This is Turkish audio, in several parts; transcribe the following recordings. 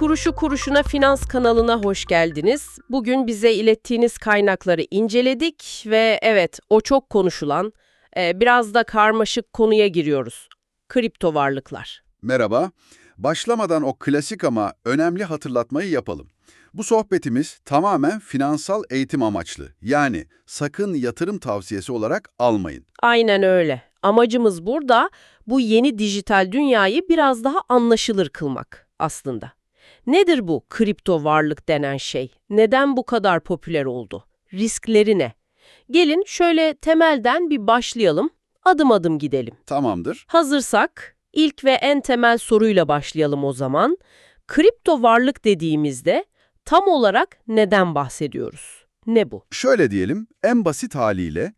Kuruşu Kuruşuna Finans kanalına hoş geldiniz. Bugün bize ilettiğiniz kaynakları inceledik ve evet o çok konuşulan, e, biraz da karmaşık konuya giriyoruz. Kripto varlıklar. Merhaba. Başlamadan o klasik ama önemli hatırlatmayı yapalım. Bu sohbetimiz tamamen finansal eğitim amaçlı. Yani sakın yatırım tavsiyesi olarak almayın. Aynen öyle. Amacımız burada bu yeni dijital dünyayı biraz daha anlaşılır kılmak aslında. Nedir bu kripto varlık denen şey? Neden bu kadar popüler oldu? Riskleri ne? Gelin şöyle temelden bir başlayalım, adım adım gidelim. Tamamdır. Hazırsak ilk ve en temel soruyla başlayalım o zaman. Kripto varlık dediğimizde tam olarak neden bahsediyoruz? Ne bu? Şöyle diyelim, en basit haliyle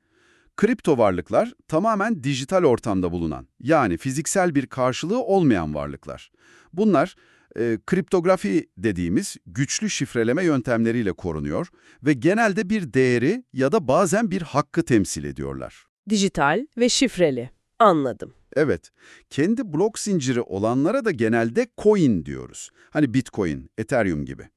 kripto varlıklar tamamen dijital ortamda bulunan, yani fiziksel bir karşılığı olmayan varlıklar. Bunlar e, kriptografi dediğimiz güçlü şifreleme yöntemleriyle korunuyor ve genelde bir değeri ya da bazen bir hakkı temsil ediyorlar. Dijital ve şifreli. Anladım. Evet, kendi blok zinciri olanlara da genelde coin diyoruz. Hani Bitcoin, Ethereum gibi.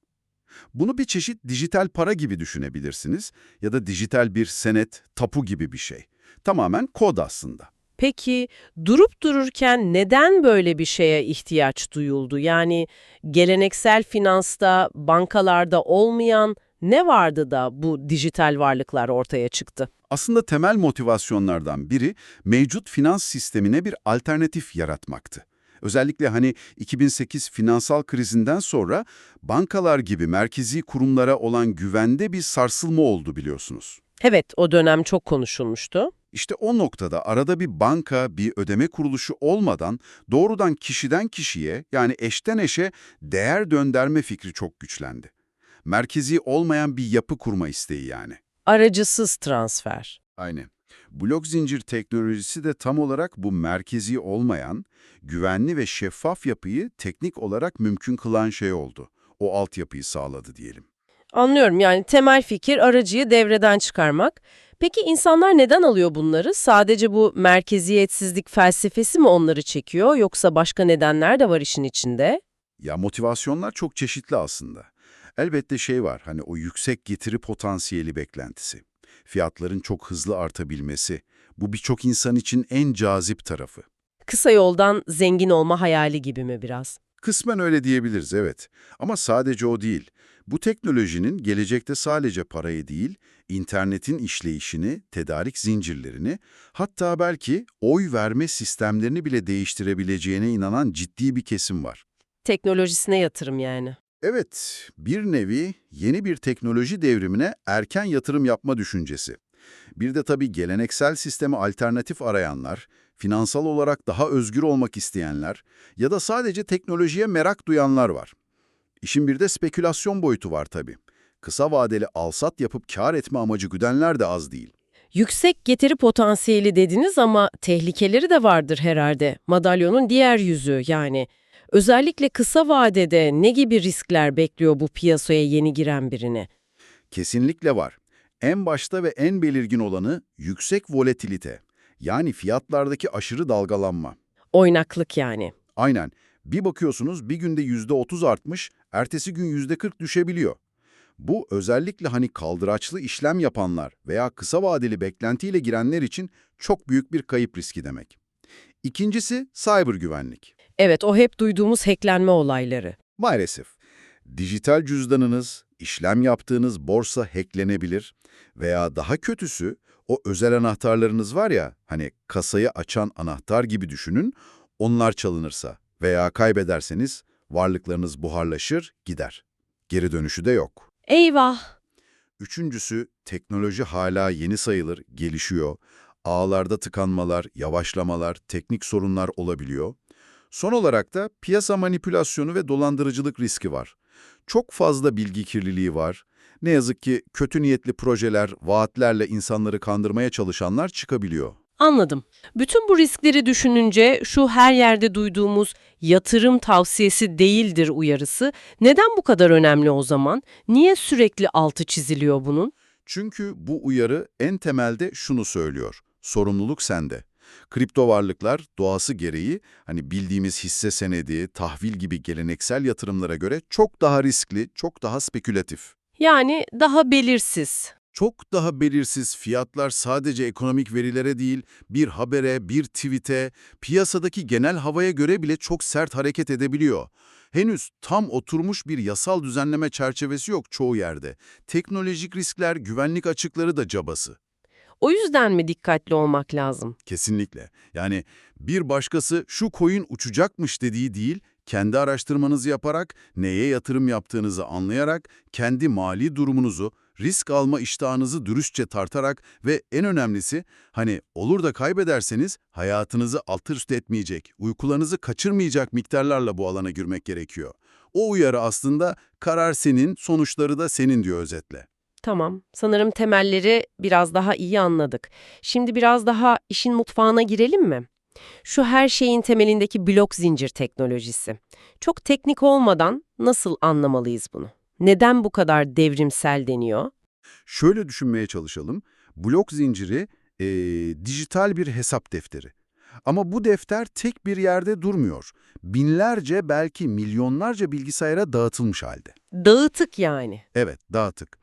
Bunu bir çeşit dijital para gibi düşünebilirsiniz ya da dijital bir senet, tapu gibi bir şey. Tamamen kod aslında. Peki durup dururken neden böyle bir şeye ihtiyaç duyuldu? Yani geleneksel finansta, bankalarda olmayan ne vardı da bu dijital varlıklar ortaya çıktı? Aslında temel motivasyonlardan biri mevcut finans sistemine bir alternatif yaratmaktı. Özellikle hani 2008 finansal krizinden sonra bankalar gibi merkezi kurumlara olan güvende bir sarsılma oldu biliyorsunuz. Evet, o dönem çok konuşulmuştu. İşte o noktada arada bir banka, bir ödeme kuruluşu olmadan doğrudan kişiden kişiye yani eşten eşe değer döndürme fikri çok güçlendi. Merkezi olmayan bir yapı kurma isteği yani. Aracısız transfer. Aynen. Blok zincir teknolojisi de tam olarak bu merkezi olmayan, güvenli ve şeffaf yapıyı teknik olarak mümkün kılan şey oldu. O altyapıyı sağladı diyelim. Anlıyorum yani temel fikir aracıyı devreden çıkarmak. Peki insanlar neden alıyor bunları? Sadece bu merkeziyetsizlik felsefesi mi onları çekiyor yoksa başka nedenler de var işin içinde? Ya motivasyonlar çok çeşitli aslında. Elbette şey var, hani o yüksek getiri potansiyeli beklentisi. Fiyatların çok hızlı artabilmesi. Bu birçok insan için en cazip tarafı. Kısa yoldan zengin olma hayali gibi mi biraz? Kısmen öyle diyebiliriz, evet. Ama sadece o değil. Bu teknolojinin gelecekte sadece parayı değil, internetin işleyişini, tedarik zincirlerini, hatta belki oy verme sistemlerini bile değiştirebileceğine inanan ciddi bir kesim var. Teknolojisine yatırım yani. Evet, bir nevi yeni bir teknoloji devrimine erken yatırım yapma düşüncesi. Bir de tabii geleneksel sisteme alternatif arayanlar, finansal olarak daha özgür olmak isteyenler ya da sadece teknolojiye merak duyanlar var. İşin bir de spekülasyon boyutu var tabii. Kısa vadeli alsat yapıp kar etme amacı güdenler de az değil. Yüksek getiri potansiyeli dediniz ama tehlikeleri de vardır herhalde. Madalyonun diğer yüzü yani. Özellikle kısa vadede ne gibi riskler bekliyor bu piyasaya yeni giren birini? Kesinlikle var. En başta ve en belirgin olanı yüksek volatilite. Yani fiyatlardaki aşırı dalgalanma. Oynaklık yani. Aynen. Bir bakıyorsunuz bir günde %30 artmış, ertesi gün %40 düşebiliyor. Bu özellikle hani kaldıraçlı işlem yapanlar veya kısa vadeli beklentiyle girenler için çok büyük bir kayıp riski demek. İkincisi cyber güvenlik. Evet o hep duyduğumuz hacklenme olayları. Maalesef. Dijital cüzdanınız, işlem yaptığınız borsa hacklenebilir veya daha kötüsü o özel anahtarlarınız var ya hani kasayı açan anahtar gibi düşünün onlar çalınırsa veya kaybederseniz varlıklarınız buharlaşır gider. Geri dönüşü de yok. Eyvah! Üçüncüsü teknoloji hala yeni sayılır, gelişiyor. Ağlarda tıkanmalar, yavaşlamalar, teknik sorunlar olabiliyor. Son olarak da piyasa manipülasyonu ve dolandırıcılık riski var. Çok fazla bilgi kirliliği var. Ne yazık ki kötü niyetli projeler, vaatlerle insanları kandırmaya çalışanlar çıkabiliyor. Anladım. Bütün bu riskleri düşününce şu her yerde duyduğumuz yatırım tavsiyesi değildir uyarısı neden bu kadar önemli o zaman? Niye sürekli altı çiziliyor bunun? Çünkü bu uyarı en temelde şunu söylüyor. Sorumluluk sende. Kripto varlıklar doğası gereği hani bildiğimiz hisse senedi, tahvil gibi geleneksel yatırımlara göre çok daha riskli, çok daha spekülatif. Yani daha belirsiz. Çok daha belirsiz fiyatlar sadece ekonomik verilere değil, bir habere, bir tweet'e, piyasadaki genel havaya göre bile çok sert hareket edebiliyor. Henüz tam oturmuş bir yasal düzenleme çerçevesi yok çoğu yerde. Teknolojik riskler, güvenlik açıkları da cabası. O yüzden mi dikkatli olmak lazım? Kesinlikle. Yani bir başkası şu coin uçacakmış dediği değil, kendi araştırmanızı yaparak, neye yatırım yaptığınızı anlayarak, kendi mali durumunuzu, risk alma iştahınızı dürüstçe tartarak ve en önemlisi, hani olur da kaybederseniz hayatınızı alt üst etmeyecek, uykularınızı kaçırmayacak miktarlarla bu alana girmek gerekiyor. O uyarı aslında karar senin, sonuçları da senin diyor özetle. Tamam, sanırım temelleri biraz daha iyi anladık. Şimdi biraz daha işin mutfağına girelim mi? Şu her şeyin temelindeki blok zincir teknolojisi. Çok teknik olmadan nasıl anlamalıyız bunu? Neden bu kadar devrimsel deniyor? Şöyle düşünmeye çalışalım. Blok zinciri eee, dijital bir hesap defteri. Ama bu defter tek bir yerde durmuyor. Binlerce belki milyonlarca bilgisayara dağıtılmış halde. Dağıtık yani. Evet, dağıtık.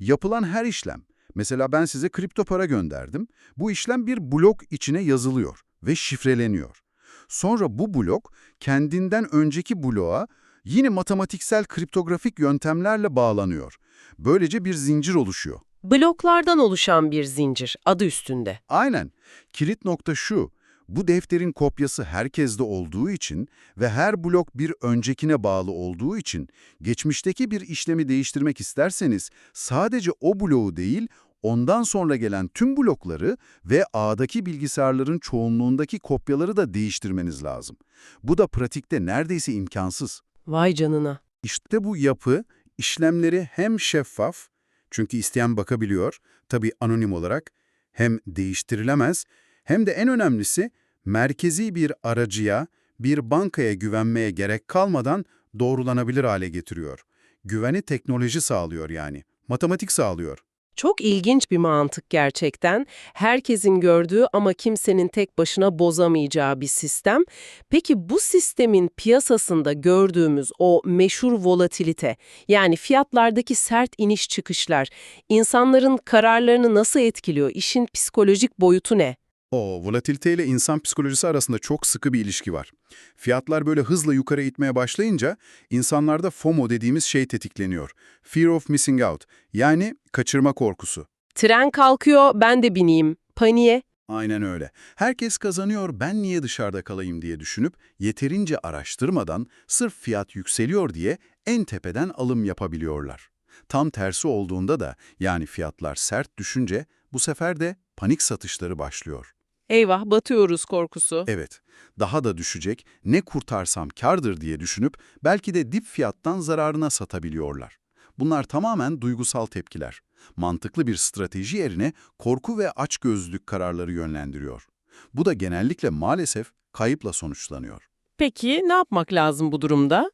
Yapılan her işlem, mesela ben size kripto para gönderdim, bu işlem bir blok içine yazılıyor ve şifreleniyor. Sonra bu blok kendinden önceki bloğa yine matematiksel kriptografik yöntemlerle bağlanıyor. Böylece bir zincir oluşuyor. Bloklardan oluşan bir zincir, adı üstünde. Aynen. Kilit nokta şu, bu defterin kopyası herkeste olduğu için ve her blok bir öncekine bağlı olduğu için geçmişteki bir işlemi değiştirmek isterseniz sadece o bloğu değil, ondan sonra gelen tüm blokları ve ağdaki bilgisayarların çoğunluğundaki kopyaları da değiştirmeniz lazım. Bu da pratikte neredeyse imkansız. Vay canına. İşte bu yapı işlemleri hem şeffaf, çünkü isteyen bakabiliyor, tabii anonim olarak, hem değiştirilemez, hem de en önemlisi merkezi bir aracıya, bir bankaya güvenmeye gerek kalmadan doğrulanabilir hale getiriyor. Güveni teknoloji sağlıyor yani, matematik sağlıyor. Çok ilginç bir mantık gerçekten. Herkesin gördüğü ama kimsenin tek başına bozamayacağı bir sistem. Peki bu sistemin piyasasında gördüğümüz o meşhur volatilite, yani fiyatlardaki sert iniş çıkışlar, insanların kararlarını nasıl etkiliyor? İşin psikolojik boyutu ne? O volatilite ile insan psikolojisi arasında çok sıkı bir ilişki var. Fiyatlar böyle hızla yukarı itmeye başlayınca insanlarda FOMO dediğimiz şey tetikleniyor. Fear of missing out yani kaçırma korkusu. Tren kalkıyor, ben de bineyim. Paniğe. Aynen öyle. Herkes kazanıyor, ben niye dışarıda kalayım diye düşünüp yeterince araştırmadan sırf fiyat yükseliyor diye en tepeden alım yapabiliyorlar. Tam tersi olduğunda da yani fiyatlar sert düşünce bu sefer de panik satışları başlıyor. Eyvah, batıyoruz korkusu. Evet, daha da düşecek, ne kurtarsam kardır diye düşünüp belki de dip fiyattan zararına satabiliyorlar. Bunlar tamamen duygusal tepkiler. Mantıklı bir strateji yerine korku ve açgözlülük kararları yönlendiriyor. Bu da genellikle maalesef kayıpla sonuçlanıyor. Peki ne yapmak lazım bu durumda?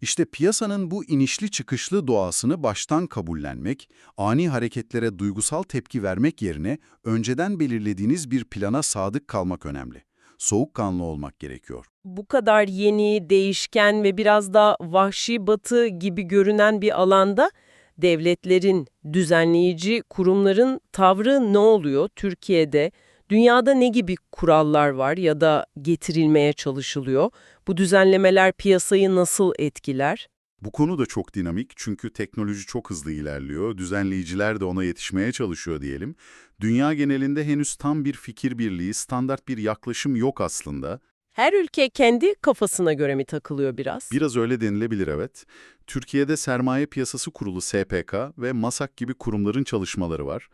İşte piyasanın bu inişli çıkışlı doğasını baştan kabullenmek, ani hareketlere duygusal tepki vermek yerine önceden belirlediğiniz bir plana sadık kalmak önemli. Soğukkanlı olmak gerekiyor. Bu kadar yeni, değişken ve biraz da vahşi batı gibi görünen bir alanda devletlerin, düzenleyici kurumların tavrı ne oluyor Türkiye'de? Dünyada ne gibi kurallar var ya da getirilmeye çalışılıyor? Bu düzenlemeler piyasayı nasıl etkiler? Bu konu da çok dinamik çünkü teknoloji çok hızlı ilerliyor, düzenleyiciler de ona yetişmeye çalışıyor diyelim. Dünya genelinde henüz tam bir fikir birliği, standart bir yaklaşım yok aslında. Her ülke kendi kafasına göre mi takılıyor biraz? Biraz öyle denilebilir evet. Türkiye'de Sermaye Piyasası Kurulu SPK ve MASAK gibi kurumların çalışmaları var.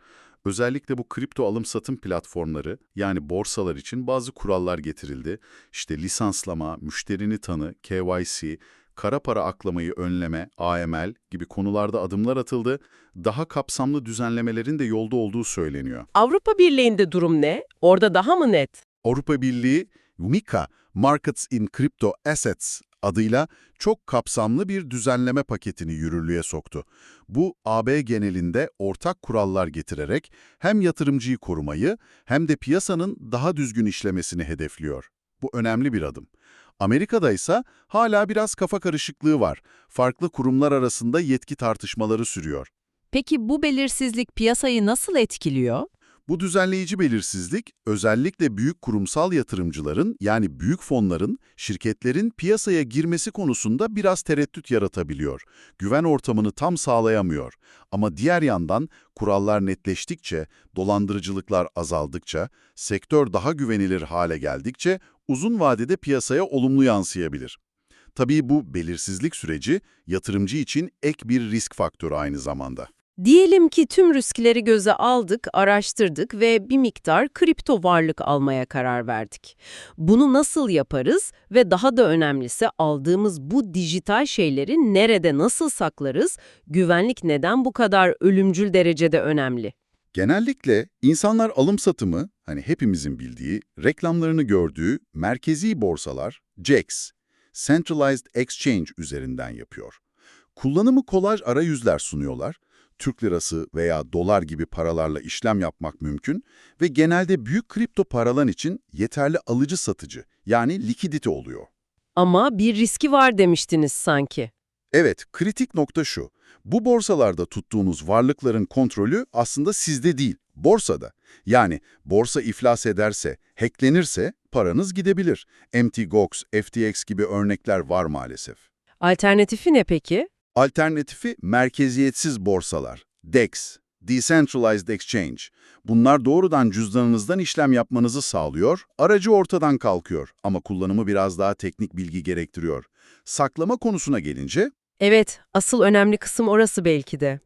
Özellikle bu kripto alım-satım platformları yani borsalar için bazı kurallar getirildi. İşte lisanslama, müşterini tanı, KYC, kara para aklamayı önleme, AML gibi konularda adımlar atıldı. Daha kapsamlı düzenlemelerin de yolda olduğu söyleniyor. Avrupa Birliği'nde durum ne? Orada daha mı net? Avrupa Birliği MiCA, Markets in Crypto Assets adıyla çok kapsamlı bir düzenleme paketini yürürlüğe soktu. Bu AB genelinde ortak kurallar getirerek hem yatırımcıyı korumayı hem de piyasanın daha düzgün işlemesini hedefliyor. Bu önemli bir adım. Amerika'da ise hala biraz kafa karışıklığı var. Farklı kurumlar arasında yetki tartışmaları sürüyor. Peki bu belirsizlik piyasayı nasıl etkiliyor? Bu düzenleyici belirsizlik özellikle büyük kurumsal yatırımcıların yani büyük fonların, şirketlerin piyasaya girmesi konusunda biraz tereddüt yaratabiliyor. Güven ortamını tam sağlayamıyor. Ama diğer yandan kurallar netleştikçe, dolandırıcılıklar azaldıkça, sektör daha güvenilir hale geldikçe uzun vadede piyasaya olumlu yansıyabilir. Tabii bu belirsizlik süreci yatırımcı için ek bir risk faktörü aynı zamanda. Diyelim ki tüm riskleri göze aldık, araştırdık ve bir miktar kripto varlık almaya karar verdik. Bunu nasıl yaparız ve daha da önemlisi aldığımız bu dijital şeyleri nerede nasıl saklarız? Güvenlik neden bu kadar ölümcül derecede önemli? Genellikle insanlar alım satımı, hani hepimizin bildiği, reklamlarını gördüğü merkezi borsalar, CEX, Centralized Exchange üzerinden yapıyor. Kullanımı kolaj arayüzler sunuyorlar, Türk lirası veya dolar gibi paralarla işlem yapmak mümkün ve genelde büyük kripto paralar için yeterli alıcı satıcı yani likidite oluyor. Ama bir riski var demiştiniz sanki. Evet, kritik nokta şu. Bu borsalarda tuttuğunuz varlıkların kontrolü aslında sizde değil, borsada. Yani borsa iflas ederse, hacklenirse paranız gidebilir. MTGOX, FTX gibi örnekler var maalesef. Alternatifi ne peki? Alternatifi merkeziyetsiz borsalar, DEX, Decentralized Exchange. Bunlar doğrudan cüzdanınızdan işlem yapmanızı sağlıyor, aracı ortadan kalkıyor ama kullanımı biraz daha teknik bilgi gerektiriyor. Saklama konusuna gelince Evet, asıl önemli kısım orası belki de.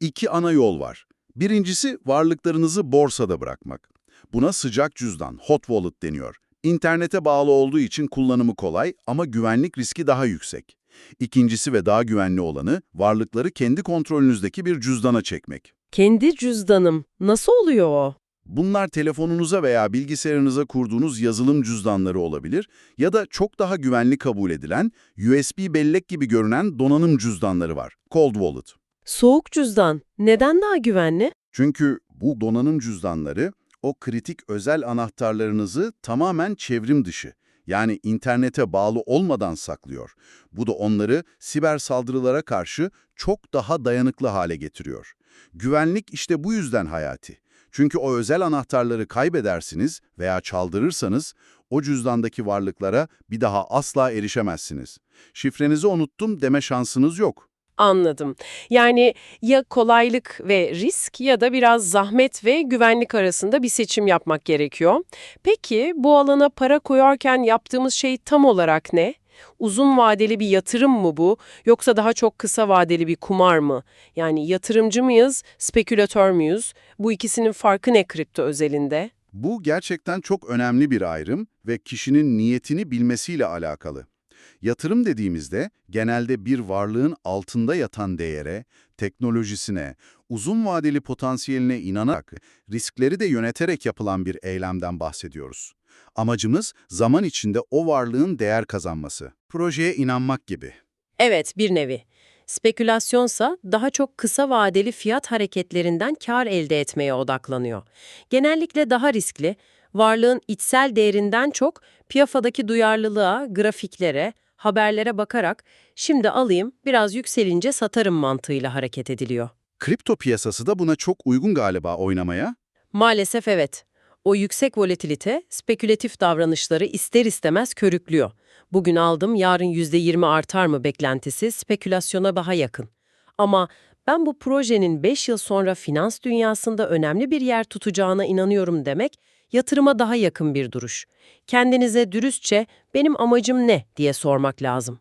iki ana yol var. Birincisi varlıklarınızı borsada bırakmak. Buna sıcak cüzdan, hot wallet deniyor. İnternete bağlı olduğu için kullanımı kolay ama güvenlik riski daha yüksek. İkincisi ve daha güvenli olanı varlıkları kendi kontrolünüzdeki bir cüzdana çekmek. Kendi cüzdanım. Nasıl oluyor o? Bunlar telefonunuza veya bilgisayarınıza kurduğunuz yazılım cüzdanları olabilir ya da çok daha güvenli kabul edilen USB bellek gibi görünen donanım cüzdanları var. Cold Wallet. Soğuk cüzdan. Neden daha güvenli? Çünkü bu donanım cüzdanları o kritik özel anahtarlarınızı tamamen çevrim dışı, yani internete bağlı olmadan saklıyor. Bu da onları siber saldırılara karşı çok daha dayanıklı hale getiriyor. Güvenlik işte bu yüzden hayati. Çünkü o özel anahtarları kaybedersiniz veya çaldırırsanız o cüzdandaki varlıklara bir daha asla erişemezsiniz. Şifrenizi unuttum deme şansınız yok. Anladım. Yani ya kolaylık ve risk ya da biraz zahmet ve güvenlik arasında bir seçim yapmak gerekiyor. Peki bu alana para koyarken yaptığımız şey tam olarak ne? Uzun vadeli bir yatırım mı bu yoksa daha çok kısa vadeli bir kumar mı? Yani yatırımcı mıyız, spekülatör müyüz? Bu ikisinin farkı ne kripto özelinde? Bu gerçekten çok önemli bir ayrım ve kişinin niyetini bilmesiyle alakalı. Yatırım dediğimizde genelde bir varlığın altında yatan değere, teknolojisine, uzun vadeli potansiyeline inanarak, riskleri de yöneterek yapılan bir eylemden bahsediyoruz. Amacımız zaman içinde o varlığın değer kazanması. Projeye inanmak gibi. Evet, bir nevi. Spekülasyonsa daha çok kısa vadeli fiyat hareketlerinden kar elde etmeye odaklanıyor. Genellikle daha riskli, varlığın içsel değerinden çok piyasadaki duyarlılığa, grafiklere, haberlere bakarak şimdi alayım biraz yükselince satarım mantığıyla hareket ediliyor. Kripto piyasası da buna çok uygun galiba oynamaya. Maalesef evet. O yüksek volatilite spekülatif davranışları ister istemez körüklüyor. Bugün aldım yarın %20 artar mı beklentisi spekülasyona daha yakın. Ama ben bu projenin 5 yıl sonra finans dünyasında önemli bir yer tutacağına inanıyorum demek yatırıma daha yakın bir duruş. Kendinize dürüstçe benim amacım ne diye sormak lazım.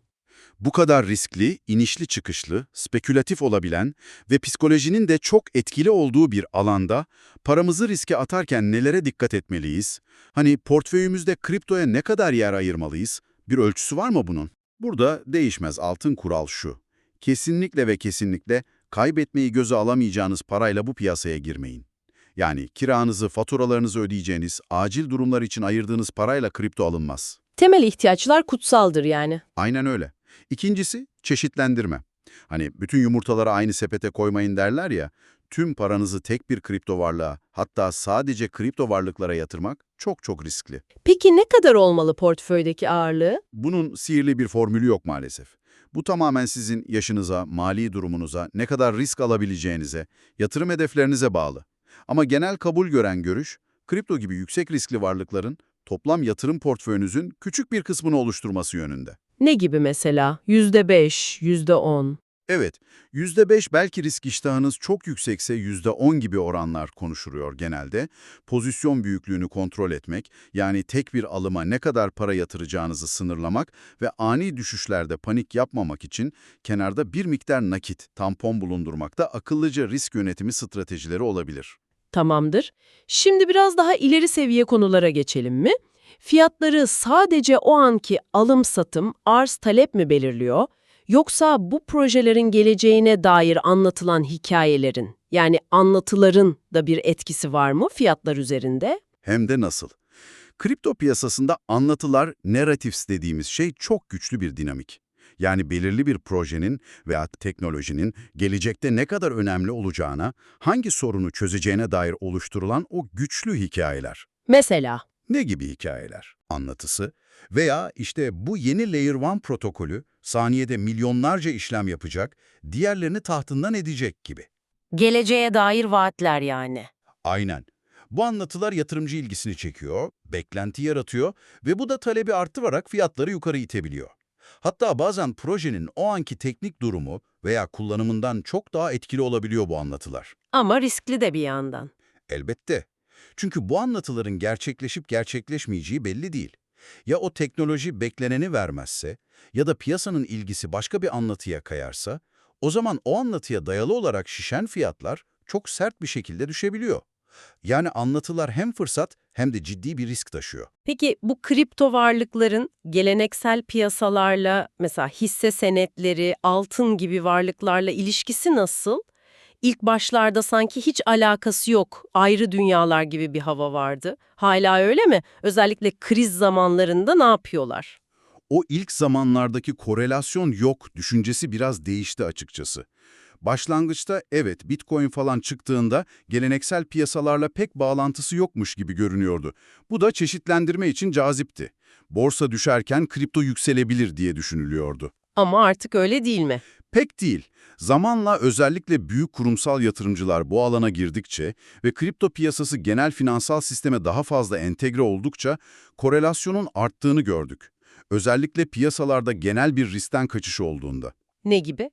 Bu kadar riskli, inişli çıkışlı, spekülatif olabilen ve psikolojinin de çok etkili olduğu bir alanda paramızı riske atarken nelere dikkat etmeliyiz? Hani portföyümüzde kriptoya ne kadar yer ayırmalıyız? Bir ölçüsü var mı bunun? Burada değişmez altın kural şu. Kesinlikle ve kesinlikle kaybetmeyi göze alamayacağınız parayla bu piyasaya girmeyin. Yani kiranızı, faturalarınızı ödeyeceğiniz, acil durumlar için ayırdığınız parayla kripto alınmaz. Temel ihtiyaçlar kutsaldır yani. Aynen öyle. İkincisi çeşitlendirme. Hani bütün yumurtaları aynı sepete koymayın derler ya, tüm paranızı tek bir kripto varlığa, hatta sadece kripto varlıklara yatırmak çok çok riskli. Peki ne kadar olmalı portföydeki ağırlığı? Bunun sihirli bir formülü yok maalesef. Bu tamamen sizin yaşınıza, mali durumunuza, ne kadar risk alabileceğinize, yatırım hedeflerinize bağlı. Ama genel kabul gören görüş, kripto gibi yüksek riskli varlıkların toplam yatırım portföyünüzün küçük bir kısmını oluşturması yönünde. Ne gibi mesela? %5, %10. Evet, %5 belki risk iştahınız çok yüksekse %10 gibi oranlar konuşuluyor genelde. Pozisyon büyüklüğünü kontrol etmek, yani tek bir alıma ne kadar para yatıracağınızı sınırlamak ve ani düşüşlerde panik yapmamak için kenarda bir miktar nakit, tampon bulundurmak da akıllıca risk yönetimi stratejileri olabilir. Tamamdır. Şimdi biraz daha ileri seviye konulara geçelim mi? Fiyatları sadece o anki alım-satım, arz-talep mi belirliyor? Yoksa bu projelerin geleceğine dair anlatılan hikayelerin, yani anlatıların da bir etkisi var mı fiyatlar üzerinde? Hem de nasıl? Kripto piyasasında anlatılar, narratives dediğimiz şey çok güçlü bir dinamik. Yani belirli bir projenin veya teknolojinin gelecekte ne kadar önemli olacağına, hangi sorunu çözeceğine dair oluşturulan o güçlü hikayeler. Mesela, Ne gibi hikayeler? Anlatısı veya işte bu yeni Layer 1 protokolü saniyede milyonlarca işlem yapacak, diğerlerini tahtından edecek gibi. geleceğe dair vaatler yani. Aynen. Bu anlatılar yatırımcı ilgisini çekiyor, beklenti yaratıyor ve bu da talebi arttırarak fiyatları yukarı itebiliyor. Hatta bazen projenin o anki teknik durumu veya kullanımından çok daha etkili olabiliyor bu anlatılar. Ama riskli de bir yandan. Elbette. Çünkü bu anlatıların gerçekleşip gerçekleşmeyeceği belli değil. Ya o teknoloji bekleneni vermezse ya da piyasanın ilgisi başka bir anlatıya kayarsa, o zaman o anlatıya dayalı olarak şişen fiyatlar çok sert bir şekilde düşebiliyor. Yani anlatılar hem fırsat hem de ciddi bir risk taşıyor. Peki bu kripto varlıkların geleneksel piyasalarla mesela hisse senetleri, altın gibi varlıklarla ilişkisi nasıl? İlk başlarda sanki hiç alakası yok, ayrı dünyalar gibi bir hava vardı. Hala öyle mi? Özellikle kriz zamanlarında ne yapıyorlar? O ilk zamanlardaki korelasyon yok düşüncesi biraz değişti açıkçası. Başlangıçta evet Bitcoin falan çıktığında geleneksel piyasalarla pek bağlantısı yokmuş gibi görünüyordu. Bu da çeşitlendirme için cazipti. Borsa düşerken kripto yükselebilir diye düşünülüyordu. Ama artık öyle değil mi? Pek değil. Zamanla özellikle büyük kurumsal yatırımcılar bu alana girdikçe ve kripto piyasası genel finansal sisteme daha fazla entegre oldukça korelasyonun arttığını gördük. Özellikle piyasalarda genel bir riskten kaçış olduğunda. Ne gibi?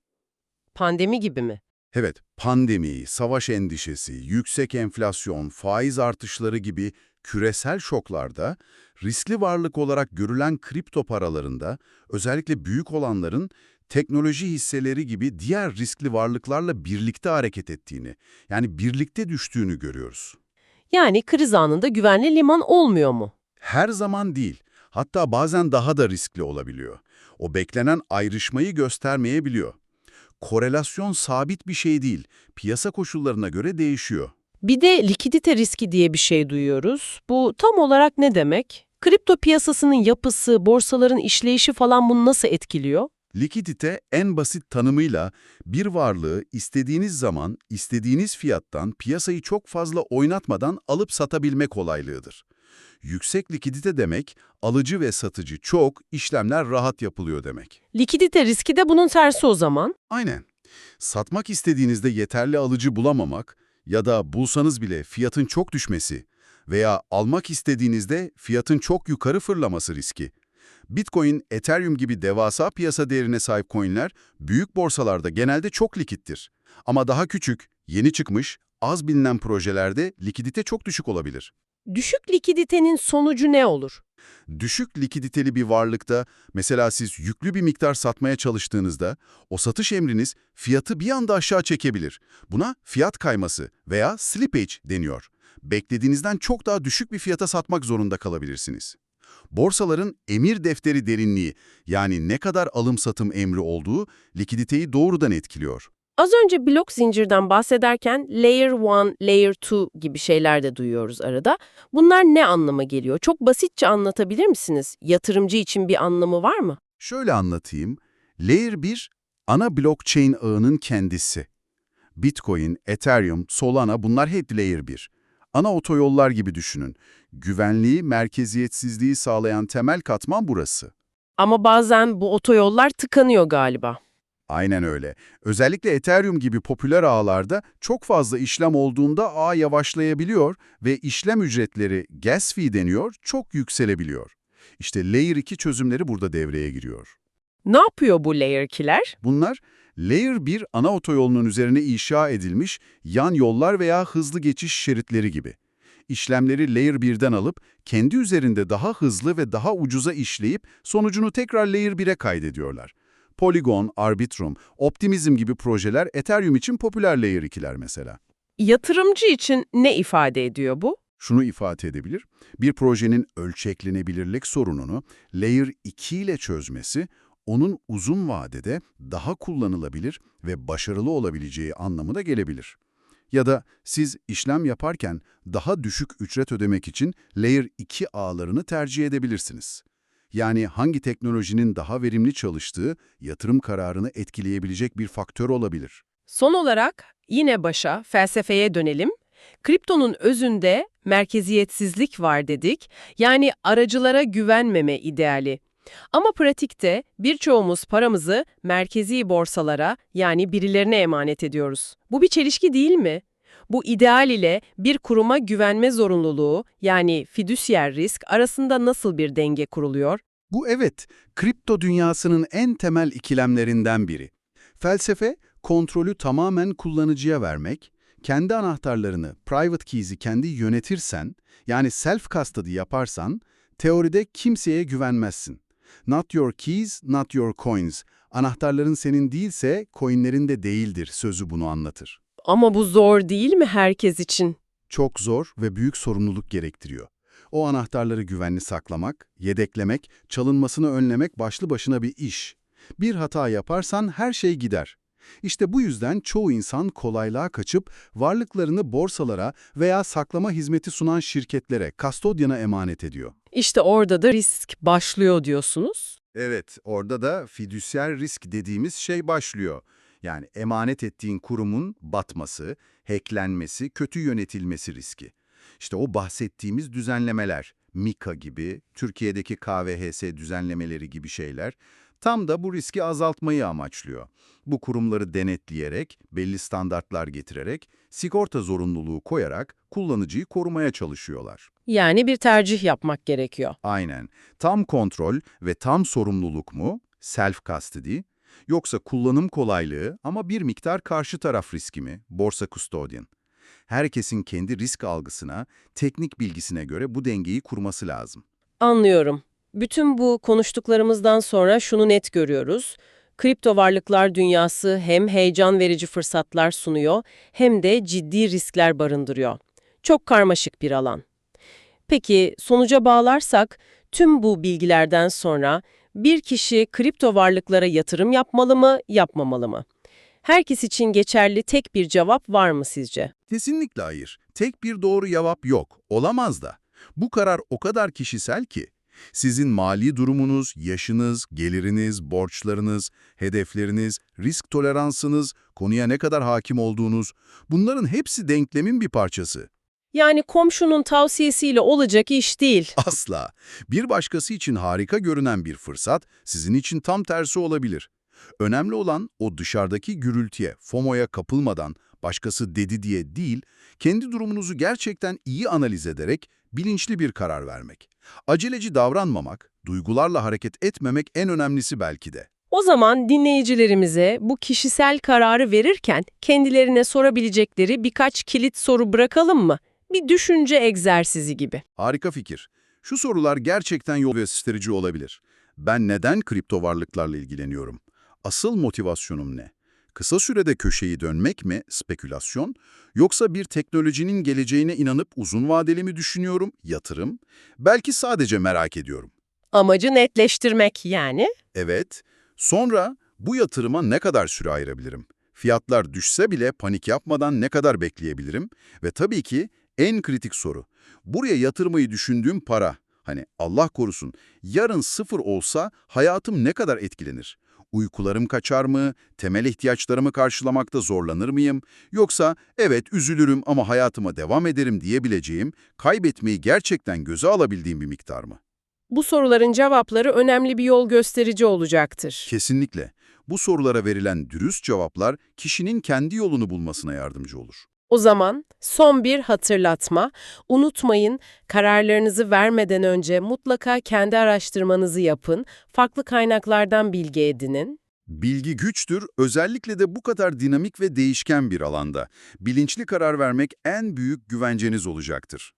Pandemi gibi mi? Evet, pandemi, savaş endişesi, yüksek enflasyon, faiz artışları gibi küresel şoklarda riskli varlık olarak görülen kripto paralarında özellikle büyük olanların teknoloji hisseleri gibi diğer riskli varlıklarla birlikte hareket ettiğini, yani birlikte düştüğünü görüyoruz. Yani kriz anında güvenli liman olmuyor mu? Her zaman değil, hatta bazen daha da riskli olabiliyor. O beklenen ayrışmayı göstermeyebiliyor. Korelasyon sabit bir şey değil, piyasa koşullarına göre değişiyor. Bir de likidite riski diye bir şey duyuyoruz. Bu tam olarak ne demek? Kripto piyasasının yapısı, borsaların işleyişi falan bunu nasıl etkiliyor? Likidite en basit tanımıyla bir varlığı istediğiniz zaman, istediğiniz fiyattan piyasayı çok fazla oynatmadan alıp satabilme kolaylığıdır. Yüksek likidite demek, alıcı ve satıcı çok, işlemler rahat yapılıyor demek. Likidite riski de bunun tersi o zaman. Aynen. Satmak istediğinizde yeterli alıcı bulamamak ya da bulsanız bile fiyatın çok düşmesi veya almak istediğinizde fiyatın çok yukarı fırlaması riski. Bitcoin, Ethereum gibi devasa piyasa değerine sahip coinler büyük borsalarda genelde çok likittir. Ama daha küçük, yeni çıkmış, az bilinen projelerde likidite çok düşük olabilir. Düşük likiditenin sonucu ne olur? Düşük likiditeli bir varlıkta, mesela siz yüklü bir miktar satmaya çalıştığınızda, o satış emriniz fiyatı bir anda aşağı çekebilir. Buna fiyat kayması veya slippage deniyor. Beklediğinizden çok daha düşük bir fiyata satmak zorunda kalabilirsiniz. Borsaların emir defteri derinliği, yani ne kadar alım-satım emri olduğu likiditeyi doğrudan etkiliyor. Az önce blok zincirden bahsederken layer 1, layer 2 gibi şeyler de duyuyoruz arada. Bunlar ne anlama geliyor? Çok basitçe anlatabilir misiniz? Yatırımcı için bir anlamı var mı? Şöyle anlatayım. Layer 1, ana blockchain ağının kendisi. Bitcoin, Ethereum, Solana bunlar hep Layer 1. Ana otoyollar gibi düşünün. Güvenliği, merkeziyetsizliği sağlayan temel katman burası. Ama bazen bu otoyollar tıkanıyor galiba. Aynen öyle. Özellikle Ethereum gibi popüler ağlarda çok fazla işlem olduğunda ağ yavaşlayabiliyor ve işlem ücretleri, gas fee deniyor, çok yükselebiliyor. İşte Layer 2 çözümleri burada devreye giriyor. Ne yapıyor bu layer 2'ler? Bunlar Layer 1 ana otoyolunun üzerine inşa edilmiş yan yollar veya hızlı geçiş şeritleri gibi. İşlemleri Layer 1'den alıp kendi üzerinde daha hızlı ve daha ucuza işleyip sonucunu tekrar Layer 1'e kaydediyorlar. Polygon, Arbitrum, Optimism gibi projeler Ethereum için popüler Layer 2'ler mesela. Yatırımcı için ne ifade ediyor bu? Şunu ifade edebilir, bir projenin ölçeklenebilirlik sorununu Layer 2 ile çözmesi, onun uzun vadede daha kullanılabilir ve başarılı olabileceği anlamına gelebilir. Ya da siz işlem yaparken daha düşük ücret ödemek için Layer 2 ağlarını tercih edebilirsiniz. Yani hangi teknolojinin daha verimli çalıştığı yatırım kararını etkileyebilecek bir faktör olabilir. Son olarak yine başa, felsefeye dönelim. Kriptonun özünde merkeziyetsizlik var dedik. Yani aracılara güvenmeme ideali. Ama pratikte birçoğumuz paramızı merkezi borsalara yani birilerine emanet ediyoruz. Bu bir çelişki değil mi? Bu ideal ile bir kuruma güvenme zorunluluğu yani fiduciyer risk arasında nasıl bir denge kuruluyor? Bu evet, kripto dünyasının en temel ikilemlerinden biri. Felsefe, kontrolü tamamen kullanıcıya vermek, kendi anahtarlarını, private keys'i kendi yönetirsen, yani self-custody yaparsan, teoride kimseye güvenmezsin. Not your keys, not your coins. Anahtarların senin değilse, coinlerin de değildir sözü bunu anlatır. Ama bu zor değil mi herkes için? Çok zor ve büyük sorumluluk gerektiriyor. O anahtarları güvenli saklamak, yedeklemek, çalınmasını önlemek başlı başına bir iş. Bir hata yaparsan her şey gider. İşte bu yüzden çoğu insan kolaylığa kaçıp varlıklarını borsalara veya saklama hizmeti sunan şirketlere, kastodyana emanet ediyor. İşte orada da risk başlıyor diyorsunuz. Evet, orada da fiduciyer risk dediğimiz şey başlıyor. Yani emanet ettiğin kurumun batması, hacklenmesi, kötü yönetilmesi riski. İşte o bahsettiğimiz düzenlemeler, MiCA gibi, Türkiye'deki KVHS düzenlemeleri gibi şeyler, tam da bu riski azaltmayı amaçlıyor. Bu kurumları denetleyerek, belli standartlar getirerek, sigorta zorunluluğu koyarak kullanıcıyı korumaya çalışıyorlar. Yani bir tercih yapmak gerekiyor. Aynen. Tam kontrol ve tam sorumluluk mu? Self-custody. Yoksa kullanım kolaylığı ama bir miktar karşı taraf riski mi? Borsa custodian. Herkesin kendi risk algısına, teknik bilgisine göre bu dengeyi kurması lazım. Anlıyorum. Bütün bu konuştuklarımızdan sonra şunu net görüyoruz. Kripto varlıklar dünyası hem heyecan verici fırsatlar sunuyor hem de ciddi riskler barındırıyor. Çok karmaşık bir alan. Peki sonuca bağlarsak tüm bu bilgilerden sonra bir kişi kripto varlıklara yatırım yapmalı mı, yapmamalı mı? Herkes için geçerli tek bir cevap var mı sizce? Kesinlikle hayır. Tek bir doğru cevap yok. Olamaz da. Bu karar o kadar kişisel ki. Sizin mali durumunuz, yaşınız, geliriniz, borçlarınız, hedefleriniz, risk toleransınız, konuya ne kadar hakim olduğunuz, bunların hepsi denklemin bir parçası. Yani komşunun tavsiyesiyle olacak iş değil. Asla. Bir başkası için harika görünen bir fırsat sizin için tam tersi olabilir. Önemli olan o dışarıdaki gürültüye, FOMO'ya kapılmadan başkası dedi diye değil, kendi durumunuzu gerçekten iyi analiz ederek bilinçli bir karar vermek. Aceleci davranmamak, duygularla hareket etmemek en önemlisi belki de. O zaman dinleyicilerimize bu kişisel kararı verirken kendilerine sorabilecekleri birkaç kilit soru bırakalım mı? Bir düşünce egzersizi gibi. Harika fikir. Şu sorular gerçekten yol gösterici olabilir. Ben neden kripto varlıklarla ilgileniyorum? Asıl motivasyonum ne? Kısa sürede köşeyi dönmek mi, spekülasyon? Yoksa bir teknolojinin geleceğine inanıp uzun vadeli mi düşünüyorum, yatırım? Belki sadece merak ediyorum. Amacı netleştirmek yani. Evet. Sonra bu yatırıma ne kadar süre ayırabilirim? Fiyatlar düşse bile panik yapmadan ne kadar bekleyebilirim? Ve tabii ki en kritik soru. Buraya yatırmayı düşündüğüm para, hani Allah korusun, yarın sıfır olsa hayatım ne kadar etkilenir? Uykularım kaçar mı? Temel ihtiyaçlarımı karşılamakta zorlanır mıyım? Yoksa evet üzülürüm ama hayatıma devam ederim diyebileceğim, kaybetmeyi gerçekten göze alabildiğim bir miktar mı? Bu soruların cevapları önemli bir yol gösterici olacaktır. Kesinlikle. Bu sorulara verilen dürüst cevaplar kişinin kendi yolunu bulmasına yardımcı olur. O zaman son bir hatırlatma. Unutmayın, kararlarınızı vermeden önce mutlaka kendi araştırmanızı yapın, farklı kaynaklardan bilgi edinin. Bilgi güçtür, özellikle de bu kadar dinamik ve değişken bir alanda. Bilinçli karar vermek en büyük güvenceniz olacaktır.